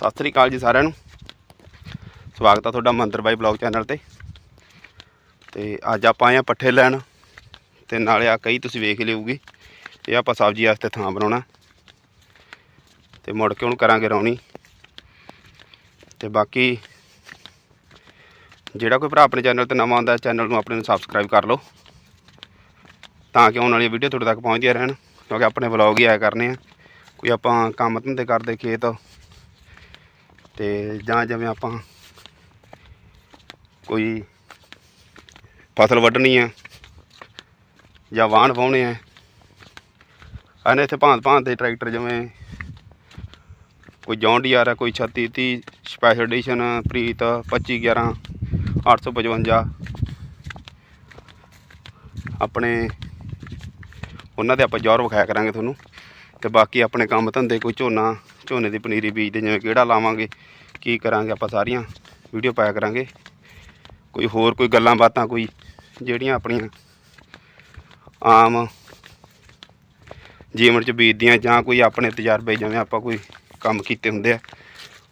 ਸਤਿ ਸ੍ਰੀ ਅਕਾਲ ਜੀ ਸਾਰਿਆਂ ਨੂੰ। ਸਵਾਗਤ ਆ ਤੁਹਾਡਾ ਮੰਦਰ ਬਾਈ ਬਲੌਗ ਚੈਨਲ ਤੇ। ਤੇ ਅੱਜ ਆਪਾਂ ਆਏ ਆ ਪੱਠੇ ਲੈਣ, ਤੇ ਨਾਲੇ ਆ ਕਈ ਤੁਸੀਂ ਵੇਖ ਹੀ ਲਿਓਗੇ, ਇਹ ਆਪਾਂ ਸਬਜ਼ੀ ਵਾਸਤੇ ਥਾਂ ਬਣਾਉਣਾ। ਤੇ ਮੁੜ ਕੇ ਉਹਨੂੰ ਕਰਾਂਗੇ ਰੌਣੀ। ਤੇ ਬਾਕੀ ਜਿਹੜਾ ਕੋਈ ਭਰਾ ਆਪਣੇ ਚੈਨਲ ਤੇ ਨਵਾਂ ਆਉਂਦਾ, ਚੈਨਲ ਨੂੰ ਆਪਣੇ ਨੂੰ ਸਬਸਕ੍ਰਾਈਬ ਕਰ ਲਓ। ਤਾਂ ਕਿ ਆਉਣ ਵਾਲੀ ਵੀਡੀਓ ਤੁਹਾਡੇ ਤੱਕ ਪਹੁੰਚਦੀਆਂ ਰਹਿਣ, ਕਿਉਂਕਿ ਆਪਣੇ ਵਲੌਗ ਹੀ ਆਇਆ ਕਰਨੇ ਆ। ਕੋਈ ਆਪਾਂ ਕੰਮ ਧੰਦੇ ਕਰਦੇ ਖੇਤ ਤੇ ਜਾਂ ਜਿਵੇਂ ਆਪਾਂ ਕੋਈ ਫਸਲ ਵੱਢਣੀ ਆ ਜਾਂ ਵਾਹਣ ਵਾਹੁਣੇ ਆ ਆਨੇ ਇੱਥੇ ਭਾਂਤ ਭਾਂਤ ਦੇ ਟਰੈਕਟਰ ਜਿਵੇਂ ਕੋਈ ਜੌਨ ਡੀਆਰ ਆ ਕੋਈ 36 30 ਸਪੈਸ਼ਲ ਐਡੀਸ਼ਨ ਪ੍ਰੀਤ 25 11 855 ਆਪਣੇ ਉਹਨਾਂ ਦੇ ਆਪਾਂ ਜੌਰ ਵਿਖਾਇਆ ਕਰਾਂਗੇ ਤੁਹਾਨੂੰ ਤੇ ਬਾਕੀ ਆਪਣੇ ਕੰਮ ਧੰਦੇ ਕੋਈ ਝੋਨਾ ਝੋਨੇ ਦੀ ਪਨੀਰੀ ਬੀਜਦੇ ਜਿਵੇਂ ਕਿਹੜਾ ਲਾਵਾਂਗੇ, ਕੀ ਕਰਾਂਗੇ ਆਪਾਂ ਸਾਰੀਆਂ, ਵੀਡੀਓ ਪਾਇਆ ਕਰਾਂਗੇ। ਕੋਈ ਹੋਰ ਕੋਈ ਗੱਲਾਂ ਬਾਤਾਂ ਕੋਈ ਜਿਹੜੀਆਂ ਆਪਣੀਆਂ ਆਮ ਜੀਵਨ ਚ ਬੀਤਦੀਆਂ ਜਾਂ ਕੋਈ ਆਪਣੇ ਤਜਰਬੇ ਜਿਵੇਂ ਆਪਾਂ ਕੋਈ ਕੰਮ ਕੀਤੇ ਹੁੰਦੇ ਆ,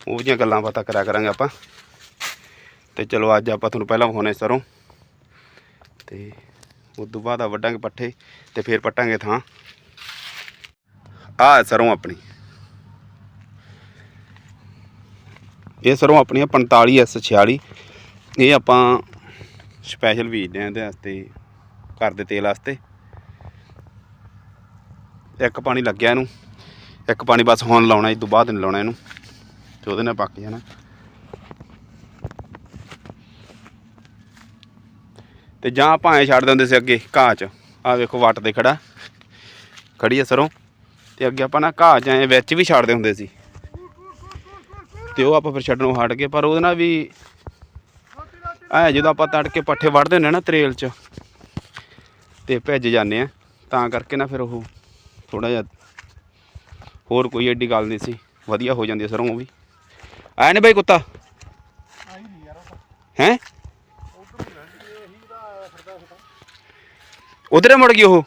ਉਹ ਜਿਹੀਆਂ ਗੱਲਾਂ ਬਾਤਾਂ ਕਰਿਆ ਕਰਾਂਗੇ ਆਪਾਂ। ਤੇ ਚਲੋ ਅੱਜ ਆਪਾਂ ਤੁਹਾਨੂੰ ਪਹਿਲਾਂ ਵਿਖਾਉਣੇ ਸਰੋਂ। ਤੇ ਉਸ ਤੋਂ ਬਾਅਦ ਆ ਵੱਢਾਂਗੇ ਪੱਠੇ ਤੇ ਫਿਰ ਪੱਟਾਂਗੇ ਥਾਂ। ਆ ਸਰੋਂ ਆਪਣੀ। ਇਹ ਸਰੋਂ ਆਪਣੀ ਆ 45S46 ਇਹ ਆਪਾਂ ਸਪੈਸ਼ਲ ਬੀਜਦੇ ਆ ਇਹਦੇ ਵਾਸਤੇ, ਘਰ ਦੇ ਤੇਲ ਵਾਸਤੇ। ਇੱਕ ਪਾਣੀ ਲੱਗਿਆ ਇਹਨੂੰ। ਇੱਕ ਪਾਣੀ ਬਸ ਹੁਣ ਲਾਉਣਾ ਇਸ ਤੋਂ ਬਾਅਦ ਨਹੀਂ ਲਾਉਣਾ ਇਹਨੂੰ। ਤੇ ਉਹਦੇ ਨਾਲ ਪੱਕ ਜਾਣਾ। ਤੇ ਜਾਂ ਆਪਾਂ ਐ ਛੱਡ ਦਿੰਦੇ ਸੀ ਅੱਗੇ ਘਾਹ 'ਚ। ਆ ਵੇਖੋ ਵੱਟ ਤੇ ਖੜਾ। ਖੜੀ ਆ ਸਰੋਂ। ਤੇ ਅੱਗੇ ਆਪਾਂ ਨਾ ਘਾਹ 'ਚ ਐ ਵਿੱਚ ਵੀ ਛੱਡਦੇ ਹੁੰਦੇ ਸੀ। ਤੇ ਉਹ ਆਪਾਂ ਫਿਰ ਛੱਡਣੋਂ ਹਟ ਗਏ, ਪਰ ਉਹਦੇ ਨਾਲ ਵੀ ਐ ਜਦੋਂ ਆਪਾਂ ਤੜਕੇ ਪੱਠੇ ਵੱਢਦੇ ਹੁੰਦੇ ਨਾ ਤਰੇਲ 'ਚ, ਤੇ ਭਿੱਜ ਜਾਂਦੇ ਆ, ਤਾਂ ਕਰਕੇ ਨਾ ਫਿਰ ਉਹ ਥੋੜਾ ਜਿਹਾ ਹੋਰ ਕੋਈ ਐਡੀ ਗੱਲ ਨਹੀਂ ਸੀ, ਵਧੀਆ ਹੋ ਜਾਂਦੀ ਸਰੋਂ ਵੀ। ਆਇਆ ਨੇ ਬਾਈ ਕੁੱਤਾ? ਹੈ? ਉਧਰੇ ਮੁੜ ਗਈ ਉਹ?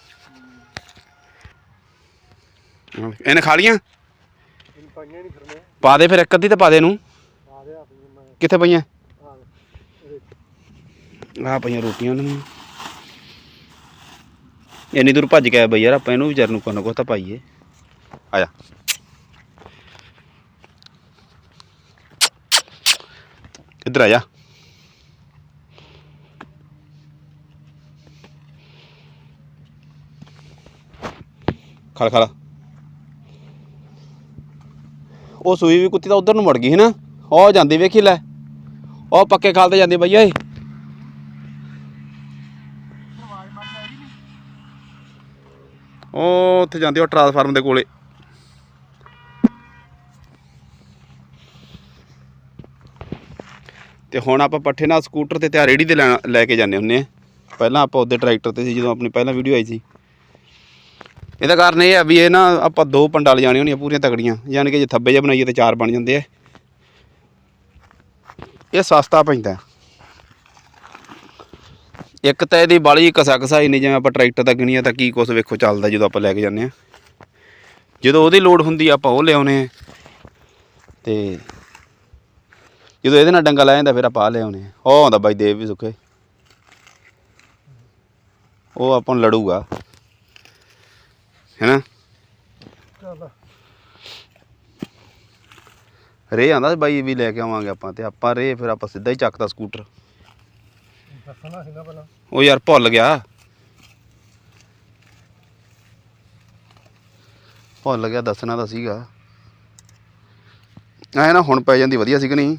ਇਹਨੇ ਖਾ ਲੀਆਂ ਪਾਈਆਂ ਨਹੀਂ ਫਿਰਨੇ ਪਾ ਦੇ ਫਿਰ ਇੱਕ ਅੱਧੀ ਤਾਂ ਪਾ ਦੇ ਇਹਨੂੰ। ਕਿੱਥੇ ਪਈਆਂ? ਆ ਪਈਆਂ ਰੋਟੀਆਂ ਉਹਨਾਂ ਨੂੰ ਇੰਨੀ ਦੂਰ ਭੱਜ ਕੇ ਆਇਆ ਬਈ ਯਾਰ, ਆਪਾਂ ਇਹਨੂੰ ਵਿਚਾਰ ਨੂੰ ਕੋਨਾ ਕੋ ਤਾਂ ਪਾਈਏ। ਆ ਜਾ। ਇੱਧਰ ਆ ਜਾ। ਖਾ ਖਾ ਉਹ ਸੂਈ ਵੀ ਕੁੱਤੀ ਤਾਂ ਉਧਰ ਨੂੰ ਮੁੜ ਗਈ ਹੈ ਨਾ। ਉਹ ਜਾਂਦੀ ਵੇਖੀ, ਲੈ। ਉਹ ਪੱਕੇ ਖਾਲ ਤੇ ਜਾਂਦੀ ਬਈ, ਓਏ। ਉਹ ਉੱਥੇ ਜਾਂਦੇ ਉਹ ਟਰਾਂਸਫਾਰਮ ਦੇ ਕੋਲੇ। ਤੇ ਹੁਣ ਆਪਾਂ ਪੱਠੇ ਨਾਲ ਸਕੂਟਰ ਤੇ ਤੇ ਰੇੜੀ ਤੇ ਲੈ ਕੇ ਜਾਂਦੇ ਹੁੰਨੇ ਆ। ਪਹਿਲਾਂ ਆਪਾਂ ਉਹਦੇ ਟਰੈਕਟਰ ਤੇ ਸੀ, ਜਦੋਂ ਆਪਣੀ ਪਹਿਲਾਂ ਵੀਡੀਓ ਆਈ ਸੀ। ਇਹਦਾ ਕਾਰਨ ਇਹ ਆ ਵੀ ਇਹ ਨਾ ਆਪਾਂ ਦੋ ਪੰਡਾਲ ਜਾਣੀ ਹੋਣੀਆਂ ਪੂਰੀਆਂ ਤਗੜੀਆਂ, ਯਾਨੀ ਕਿ ਜੇ ਥੱਬੇ ਜਿਹਾ ਬਣਾਈਏ ਤੇ ਚਾਰ ਬਣ ਜਾਂਦੇ ਆ। ਇਹ ਸਸਤਾ ਪੈਂਦਾ। ਇੱਕ ਤਾਂ ਇਹਦੀ ਬਾਲੀ ਕਸਾ ਕਸਾਈ ਨਹੀਂ ਜਿਵੇਂ ਆਪਾਂ ਟਰੈਕਟਰ ਦਾ ਗਿਣੀਆਂ ਤਾਂ ਕੀ ਕੁਛ ਵੇਖੋ ਚੱਲਦਾ ਜਦੋਂ ਆਪਾਂ ਲੈ ਕੇ ਜਾਂਦੇ ਆ। ਜਦੋਂ ਉਹਦੀ ਲੋਡ ਹੁੰਦੀ ਆਪਾਂ ਉਹ ਲਿਆਉਨੇ ਆ। ਤੇ ਜਦੋਂ ਇਹਦੇ ਨਾਲ ਡੰਗਾ ਲੈ ਜਾਂਦਾ, ਫਿਰ ਆਪਾਂ ਆਹ ਲਿਆਉਨੇ ਆ। ਉਹ ਆਉਂਦਾ ਬਾਈ, ਦੇਵ ਵੀ ਸੁੱਕੇ ਉਹ ਆਪਾਂ ਨੂੰ ਲੜੂਗਾ। ਹੈਨਾ? ਚੱਲ। ਰੇ ਆਂਦਾ ਬਾਈ ਵੀ ਲੈ ਕੇ ਆਵਾਂਗੇ ਆਪਾਂ ਤੇ ਆਪਾਂ ਰੇ ਫਿਰ ਆਪਾਂ ਸਿੱਧਾ ਹੀ ਚੱਕਦਾ ਸਕੂਟਰ। ਦੱਸਣਾ ਪਹਿਲਾਂ। ਉਹ ਯਾਰ ਭੁੱਲ ਗਿਆ। ਭੁੱਲ ਗਿਆ ਦੱਸਣਾ ਤਾਂ ਸੀਗਾ। ਐ ਨਾ ਹੁਣ ਪੈ ਜਾਂਦੀ ਵਧੀਆ ਸੀ ਕਿ ਨਹੀਂ?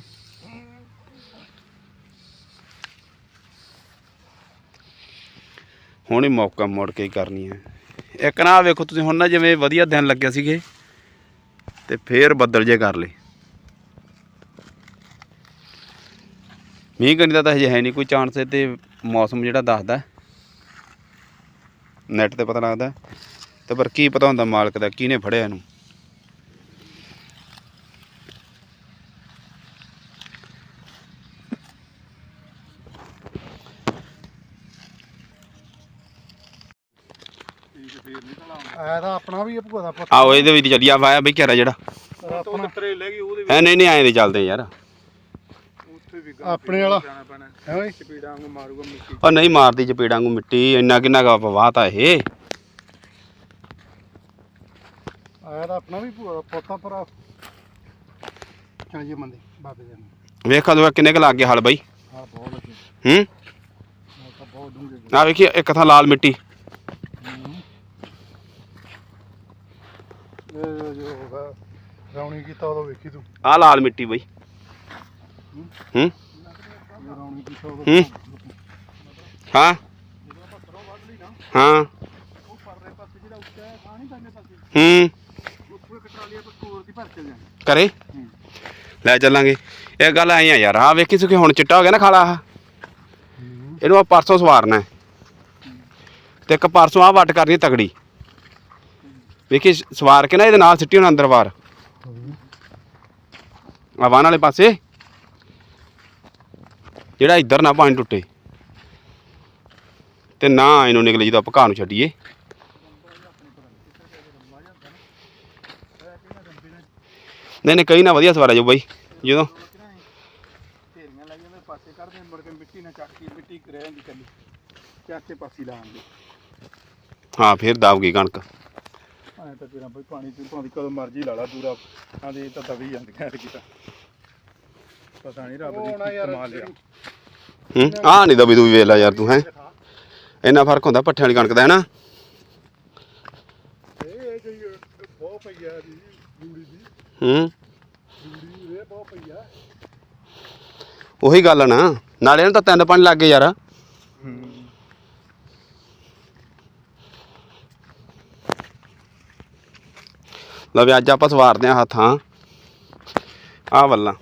ਹੁਣ ਹੀ ਮੌਕਾ ਮੁੜ ਕੇ ਕਰਨੀ ਹੈ। ਇੱਕ ਨਾ ਆਹ ਵੇਖੋ ਤੁਸੀਂ ਹੁਣ ਨਾ ਜਿਵੇਂ ਵਧੀਆ ਦਿਨ ਲੱਗਿਆ ਸੀਗੇ, ਤੇ ਫੇਰ ਬੱਦਲ ਜੇ ਕਰ ਲਏ। ਮੀਂਹ ਕਣੀ ਦਾ ਤਾਂ ਹਜੇ ਹੈ ਨਹੀਂ ਕੋਈ ਚਾਂਸ ਤੇ ਮੌਸਮ ਜਿਹੜਾ ਦੱਸਦਾ। ਨੈਟ ਤੇ ਪਤਾ ਲੱਗਦਾ। ਤੇ ਪਰ ਕੀ ਪਤਾ ਹੁੰਦਾ ਮਾਲਕ ਦਾ, ਕਿਹਨੇ ਫੜਿਆ ਇਹਨੂੰ ਆਇਆ ਤਾਂ ਆਪਣਾ ਵੀ ਇਹ ਭੂਆ ਦਾ ਪੁੱਤ। ਆਓ ਇਹਦੇ ਵਿੱਚ ਚੱਲਿਆ ਵਾਇਆ ਬਈ ਘੇਰਾ ਜਿਹੜਾ। ਆਪਣਾ ਲੱਤਰੇ ਲੈ ਗਈ ਉਹਦੇ ਐ ਨਹੀਂ ਨਹੀਂ ਐਂ ਨਹੀਂ ਚੱਲਦੇ ਯਾਰ। ਉੱਥੇ ਵੀ ਆਪਣੇ ਵਾਲਾ। ਜਾਣਾ ਪੈਣਾ। ਹੈ ਓਏ ਸਪੀਡਾਂ ਨੂੰ ਮਾਰੂਗਾ ਮਿੱਟੀ। ਉਹ ਨਹੀਂ ਮਾਰਦੀ ਚਪੇੜਾਂ ਨੂੰ ਮਿੱਟੀ ਇੰਨਾ ਕਿੰਨਾ ਕਾ ਵਾਹਤਾ ਇਹ। ਆਇਆ ਤਾਂ ਆਪਣਾ ਵੀ ਭੂਆ ਦਾ ਪੋਤਾ ਭਰਾ। ਚਾਹੀਏ ਮੰਦੇ ਬਾਬੇ ਦੇ ਵੇਖਾ ਦੋ ਕਿੰਨੇ ਕ ਲੱਗ ਗਏ ਹਲ ਬਾਈ। ਹਾਂ ਬਹੁਤ ਲੱਗੇ। ਹੂੰ? ਮੈਂ ਤਾਂ ਬਹੁਤ ਡੂੰਘੇ ਆ ਵੇਖੀ ਇੱਕ ਥਾਂ ਲਾਲ ਮਿੱਟੀ। ਇਹ ਜੋ ਹੋਗਾ ਰੌਣੀ ਕੀਤਾ ਉਦੋਂ ਵੇਖੀ ਤੂੰ। ਆ ਲਾਲ ਮਿੱਟੀ ਬਈ। ਹੂੰ? ਜੋ ਰੌਣੀ ਕੀਤਾ ਉਦੋਂ ਹੂੰ? ਹਾਂ। ਹਾਂ। ਉਹ ਪਰਲੇ ਹੂੰ। ਕਰੇ? ਲੈ ਚੱਲਾਂਗੇ। ਇਹ ਗੱਲ ਆਈ ਆ ਯਾਰ ਆ ਵੇਖੀ ਸੁਖੀ ਹੁਣ ਚਿੱਟਾ ਹੋ ਗਿਆ ਨਾ ਖਾਲਾ ਆਹ? ਇਹਨੂੰ ਆ ਪਰਸੋਂ ਸਵਾਰਨਾ ਤੇ ਇੱਕ ਪਰਸੋਂ ਆ ਵੱਟ ਕਰਨੀ ਹੈ ਤਗੜੀ। ਵੇਖੀ, ਸਵਾਰ ਕੇ ਨਾ ਇਹਦੇ ਨਾਲ ਸਿੱਟੀ ਹੁਣ ਅੰਦਰ ਬਾਹਰ। ਆ ਵਾਹਨ ਵਾਲੇ ਪਾਸੇ। ਜਿਹੜਾ ਇੱਧਰ ਨਾ ਪਾਣੀ ਟੁੱਟੇ। ਤੇ ਨਾ ਇਹਨੂੰ ਨਿਕਲੇ ਜਦੋਂ ਆਪਾਂ ਘਾਹ ਨੂੰ ਛੱਡੀਏ। ਨਹੀਂ ਨਹੀਂ ਕਈ ਨਾ ਵਧੀਆ ਸਵਾਰਿਆ ਜੋ ਬਾਈ, ਜਦੋਂ। ਢੇਰੀਆਂ ਲਾਈਆਂ ਨੇ ਪਾਸੇ ਕਰਦੇ ਮੁੜ ਕੇ ਮਿੱਟੀ ਨਾਲ ਚੱਕ ਕੇ ਮਿੱਟੀ ਰਹਿ ਜਾਂਦੀ ਕੱਲੀ ਚਾਕੇ ਪਾਸੀ ਲਾਉਂਦੇ ਹਾਂ, ਫਿਰ ਦਾਬ ਗਈ ਕਣਕ। ਐ ਤਾਂ ਤੇਰਾ ਬਈ ਪਾਣੀ ਤੂੰ ਭਾਵੇਂ ਕਦੋਂ ਮਰਜ਼ੀ ਲਾ ਲਾ ਦੂਰਾ ਆਂਦੇ ਤਾਂ ਦਵੀ ਜਾਂਦੀ ਖੈਰ ਕੀਤਾ। ਪਤਾ ਨਹੀਂ ਰੱਬ ਨਾ ਦੀ ਯਾਰ ਕਮਾਲ ਲਿਆ। ਹੂੰ? ਆ ਨਹੀਂ ਦਬੀ ਦੂਈ ਵੇਖ ਲੈ ਯਾਰ ਤੂੰ ਹੈ? ਇੰਨਾ ਫ਼ਰਕ ਹੁੰਦਾ ਪੱਠਿਆਂ ਵਾਲੀ ਕਣਕ ਦਾ ਹੈ ਨਾ ਇਹ ਇਹ ਜਿਹੜੀ ਬਹੁਤ ਪਈ ਆ ਦੀ ਜੂੜੀ ਦੀ। ਹੂੰ? ਜੂੜੀ ਇਹ ਬਹੁਤ ਪਈ ਆ। ਉਹੀ ਗੱਲ ਆ ਨਾ। ਨਾਲੇ ਇਹਨੂੰ ਤਾਂ ਤਿੰਨ ਪੰਜ ਲੱਗ ਗਏ ਯਾਰ। ਲਓ ਵੀ ਅੱਜ ਆਪਾਂ ਸਵਾਰਦੇ ਆ ਹੱਥਾਂ। ਆ ਵੱਲਾਂ।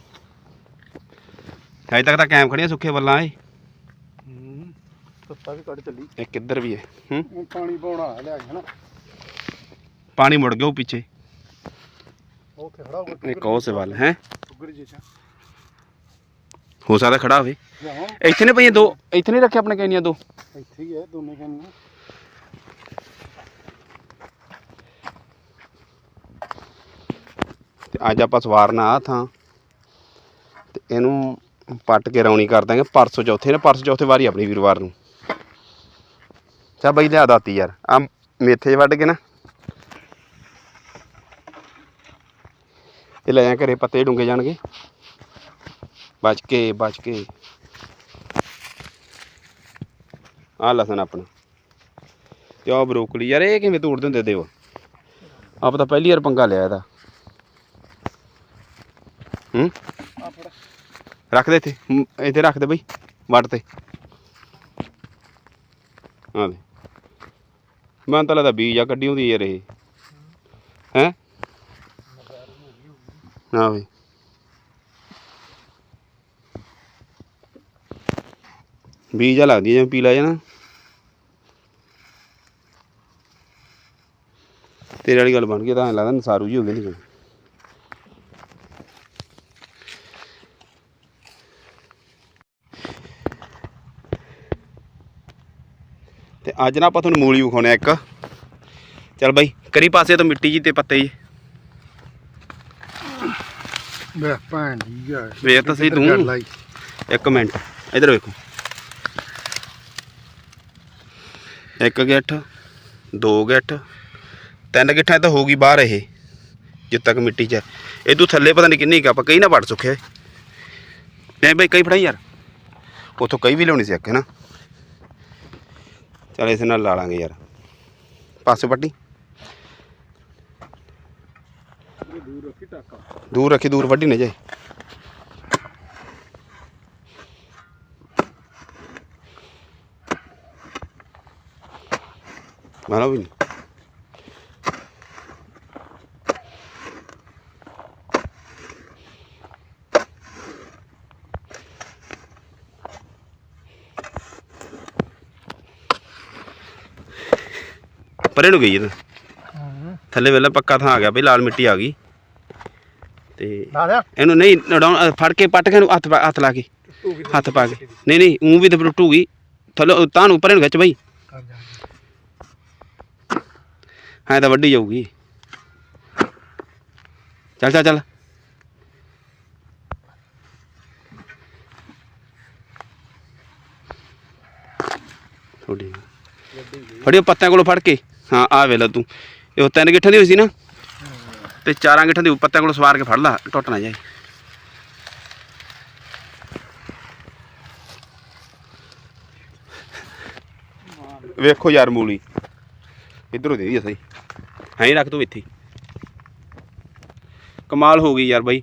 ਹਜੇ ਤੱਕ ਤਾਂ ਕੈਮ ਖੜੀਆਂ ਸੁੱਕੇ ਵੱਲਾਂ ਏ ਤੱਤਾ ਵੀ ਕੱਢ ਚੱਲੀ। ਇਹ ਕਿੱਧਰ ਵੀ ਹੈ? ਹੂੰ? ਹੁਣ ਪਾਣੀ ਪਾਉਣਾ ਲਿਆ ਗਿਆ ਨਾ ਪਾਣੀ ਮੁੜ ਗਿਆ ਉਹ ਪਿੱਛੇ। ਉਹ ਖੜਾ ਹੋਊਗਾ ਇੱਕ ਉਹ ਸੇ ਵੱਲ ਹੈ? ਟੁੱਗਰ ਜੀ ਚਾ ਹੋ ਸਕਦਾ ਖੜਾ ਹੋਵੇ। ਇੱਥੇ ਨੇ ਪਈਆਂ ਦੋ ਇੱਥੇ ਨਹੀਂ ਰੱਖੇ ਆਪਣੇ ਕੈਨੀਆਂ ਦੋ। ਇੱਥੇ ਹੀ ਹੈ ਦੋਨੇ ਤੇ ਅੱਜ ਆਪਾਂ ਸਵਾਰਨਾ ਆ ਥਾਂ। ਤੇ ਇਹਨੂੰ ਪੱਟ ਕੇ ਰੌਣੀ ਕਰ ਦਾਂਗੇ। ਪਰਸੋਂ ਚੌਥੇ ਨੇ, ਪਰਸੋਂ ਚੌਥੇ ਵਾਰੀ ਆਪਣੀ ਵੀਰਵਾਰ ਨੂੰ। ਚਾ ਬਈ, ਲਿਆ ਦਾਤੀ ਯਾਰ। ਆ ਮੇਥੇ ਵੱਢ ਕੇ ਨਾ। ਇਹ ਲੈ ਜਾ ਘਰੇ ਪੱਤੇ ਡੁੰਗੇ ਜਾਣਗੇ। ਬਚ ਕੇ ਬਚ ਕੇ। ਆ ਲਸਣ ਆਪਣਾ। ਤੇ ਆ ਬਰੋਕਲੀ। ਯਾਰ ਇਹ ਕਿਵੇਂ ਤੋੜਦੇ ਹੁੰਦੇ ਦੇਵ ਆਪ ਤਾਂ ਪਹਿਲੀ ਵਾਰ ਪੰਗਾ ਲਿਆ ਇਹਦਾ ਹੂੰ ਆ ਫੜ ਰੱਖ ਦੇ ਇੱਥੇ। ਇੱਥੇ ਰੱਖ ਦੇ ਬਈ, ਵੱਟ ਤੇ। ਆ ਦੇ। ਮੈਂ ਤਾਂ ਲੱਗਦਾ ਬੀਜ ਆ ਕੱਢੀ ਹੁੰਦੀ ਯਾਰ ਇਹ। ਹੈ? ਨਾ ਬਈ। ਬੀਜ ਆ ਲੱਗਦੀ ਜਿਵੇਂ ਪੀਲਾ ਜਿਹਾ ਨਾ। ਤੇਰੇ ਵਾਲੀ ਗੱਲ ਬਣ ਗਈ ਤਾਂ ਐਂ ਲੱਗਦਾ ਨਸਾਰੂ ਜੀ ਹੋ ਗਈ ਨਹੀਂ ਅੱਜ ਨਾ ਆਪਾਂ ਤੁਹਾਨੂੰ ਮੂਲੀ ਵਿਖਾਉਣੇ ਆ ਇੱਕ। ਚੱਲ ਬਾਈ ਕਰੀ ਪਾਸੇ ਤੋਂ ਮਿੱਟੀ ਜੀ ਤੇ ਪੱਤੇ ਜੀ। ਵੇ ਭੈਣ ਜੀ ਆ ਵੇਖ ਤਾਂ ਸਹੀ ਤੂੰ। ਇੱਕ ਮਿੰਟ ਇਧਰ ਵੇਖੋ। ਇੱਕ ਗਿੱਠ ਦੋ ਗਿੱਠ ਤਿੰਨ ਗਿੱਠਾਂ ਤਾਂ ਹੋਊਗੀ ਬਾਹਰ ਇਹ ਜਿੱਦ ਤੱਕ ਮਿੱਟੀ 'ਚ ਹੈ। ਇਹ ਤੋਂ ਥੱਲੇ ਪਤਾ ਨਹੀਂ ਕਿੰਨੀ ਕਾ ਆਪਾਂ ਕਈ ਨਾ ਵੜ ਸੁੱਖੇ ਨਹੀਂ ਬਈ ਕਈ ਫੜਾਈ ਯਾਰ। ਉਥੋਂ ਕਈ ਵੀ ਲਿਆਉਣੀ ਸੀ ਅੱਕੇ ਨਾ? ਚਲ ਇਸ ਨਾਲ ਲਾ ਲਾਂਗੇ ਯਾਰ। ਪਾਸੇ ਪੱਟੀ। ਦੂਰ ਰੱਖੀ ਟਾਕਾ। ਦੂਰ ਰੱਖੀ, ਦੂਰ ਵੱਢੀ ਨਾ ਜਾਏ ਮਾਰੋ ਵੀ ਨਹੀਂ ਪਰੇ ਨੂੰ ਗਈ ਇਹ ਤਾਂ ਹਾਂ। ਥੱਲੇ ਵੇਲੇ ਪੱਕਾ ਥਾਂ ਆ ਗਿਆ ਬਈ ਲਾਲ ਮਿੱਟੀ ਆ ਗਈ। ਤੇ ਇਹਨੂੰ ਨਹੀਂ ਨਡਾਉਣ ਫੜ ਕੇ ਪੱਟ ਕੇ ਇਹਨੂੰ ਹੱਥ ਪਾ- ਹੱਥ ਲਾ ਕੇ ਹੱਥ ਪਾ ਕੇ। ਨਹੀਂ ਨਹੀਂ ਉਹ ਵੀ ਤੇ ਟੁੱਟੂਗੀ। ਥੱਲੇ ਤਾਂ ਨੂੰ ਉੱਪਰ ਨੂੰ ਖਿੱਚ ਬਈ। ਐ ਤਾਂ ਵੱਡੀ ਜਾਊਗੀ। ਚੱਲ ਚੱਲ ਚੱਲ। ਥੋੜੀ ਫੜਿਓ ਪੱਤਿਆਂ ਕੋਲੋਂ ਫੜ ਕੇ। ਹਾਂ ਆ ਵੇਲਾ ਤੂੰ। ਇਹ ਉਹ ਤਿੰਨ ਗਿੱਠਾਂ ਦੀ ਹੋਈ ਸੀ ਨਾ? ਤੇ ਚਾਰਾਂ ਗਿੱਠਾਂ ਦੀ ਪੱਤਿਆਂ ਕੋਲ ਸਵਾਰ ਕੇ ਫੜ ਲਾ, ਟੁੱਟ ਨਾ ਜਾਏ। ਵੇਖੋ ਯਾਰ ਮੂਲੀ। ਇਧਰੋਂ ਦੇ ਦੀ ਸਹੀ। ਹਾਂ ਹੀ ਰੱਖ ਤੂੰ ਇੱਥੇ ਕਮਾਲ ਹੋ ਗਈ ਯਾਰ ਬਾਈ।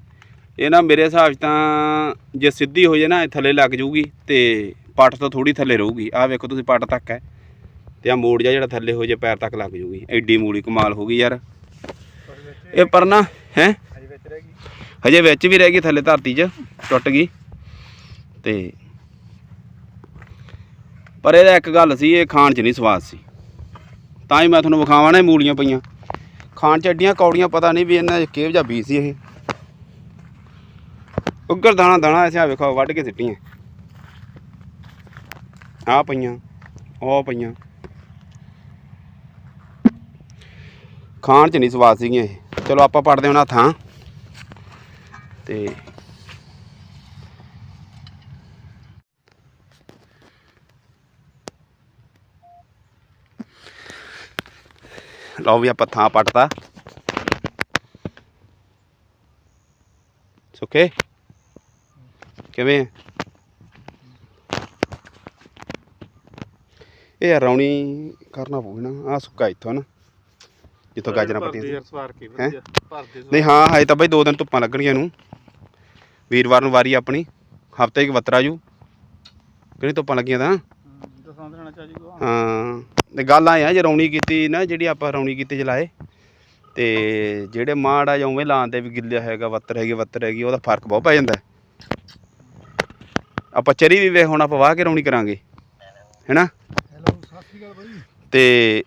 ਇਹ ਨਾ ਮੇਰੇ ਹਿਸਾਬ 'ਚ ਤਾਂ ਜੇ ਸਿੱਧੀ ਹੋ ਜੇ ਨਾ, ਇਹ ਥੱਲੇ ਲੱਗ ਜਾਊਗੀ ਤੇ ਪੱਟ ਤੋਂ ਥੋੜੀ ਥੱਲੇ ਰਹੂਗੀ। ਆਹ ਵੇਖੋ ਤੁਸੀਂ ਪੱਟ ਤੱਕ ਹੈ। ਤੇ ਆ ਮੋੜ ਜਾ ਜਿਹੜਾ ਥੱਲੇ ਹੋ ਜੇ ਪੈਰ ਤੱਕ ਲੱਗ ਜਾਊਗੀ ਐਡੀ ਮੂਲੀ ਕਮਾਲ ਹੋ ਗਈ ਯਾਰ। ਇਹ ਪਰ ਨਾ, ਹੈ? ਹਜੇ ਵਿੱਚ ਵੀ ਰਹਿ ਗਈ ਥੱਲੇ ਧਰਤੀ 'ਚ, ਟੁੱਟ ਗਈ। ਤੇ ਪਰ ਇਹਦਾ ਇੱਕ ਗੱਲ ਸੀ, ਇਹ ਖਾਣ 'ਚ ਨਹੀਂ ਸਵਾਦ ਸੀ। ਤਾਂ ਹੀ ਮੈਂ ਤੁਹਾਨੂੰ ਵਿਖਾਵਾਂ ਨਾ ਮੂਲੀਆਂ ਪਈਆਂ। ਖਾਣ 'ਚ ਐਡੀਆਂ ਕੌੜੀਆਂ ਪਤਾ ਨਹੀਂ ਵੀ ਇਹਨਾਂ 'ਚ ਕਿਹੋ ਜਿਹਾ ਬੀਜ ਸੀ ਇਹ। ਉੱਗਰ ਦਾਣਾ ਦਾਣਾ ਐਸੇ ਆ ਵੇਖੋ, ਵੱਢ ਕੇ ਸਿੱਟੀਆਂ। ਆ ਪਈਆਂ, ਉਹ ਪਈਆਂ। ਖਾਣ 'ਚ ਨਹੀਂ ਸਵਾਦ ਸੀਗੀਆਂ ਇਹ। ਚਲੋ ਆਪਾਂ ਪੜਦੇ ਹੁਣ ਥਾਂ। ਤੇ ਲਓ ਵੀ ਆਪਾਂ ਥਾਂ ਪੱਟਤਾ ਸੁੱਕੇ ਕਿਵੇਂ ਹੈ? ਇਹ ਯਾਰ ਰੌਣੀ ਕਰਨਾ ਪਊ ਨਾ ਆ ਸੁੱਕਾ ਇੱਥੋਂ ਨਾ। ਜਿੱਥੋਂ ਗਾਜਰਾਂ ਪੱਟੀਆਂ ਸੀ। ਯਾਰ ਸਵਾਰ ਕੇ ਹੈਂ? ਵਧੀਆ ਭਰਦੇ ਨਹੀਂ ਹਾਂ ਹਜੇ ਤਾਂ ਬਈ ਦੋ ਦਿਨ ਧੁੱਪਾਂ ਲੱਗਣਗੀਆਂ ਨੂੰ ਵੀਰਵਾਰ ਨੂੰ ਵਾਰੀ ਆਪਣੀ ਹਫ਼ਤੇ ਇੱਕ ਵੱਤਰਾ ਜੂ। ਕਿਹੜੀ ਧੁੱਪਾਂ ਲੱਗੀਆਂ ਤਾਂ? ਦਸਾਂ ਹਾਂ ਤੇ ਗੱਲ ਆਏ ਆ ਜੇ ਰੌਣੀ ਕੀਤੀ ਨਾ ਜਿਹੜੀ ਆਪਾਂ ਰੌਣੀ ਕੀਤੀ ਜਲਾਏ ਤੇ ਜਿਹੜੇ ਮਾੜਾ ਜਾਂ ਉਵੇਂ ਲਾਉਂਦੇ ਵੀ ਗਿੱਲਿਆ ਹੈਗਾ ਵੱਤਰ ਹੈਗੀ ਵੱਤਰ ਹੈਗੀ ਉਹਦਾ ਫ਼ਰਕ ਬਹੁਤ ਪੈ ਜਾਂਦਾ। ਆਪਾਂ ਚਰੀ ਵੀ ਵੇ ਹੁਣ ਆਪਾਂ ਵਾਹ ਕੇ ਰੌਣੀ ਕਰਾਂਗੇ। ਹੈਨਾ? ਹੈਲੋ ਸਤਿ ਸ਼੍ਰੀ ਅਕਾਲ ਬਾਈ। ਤੇ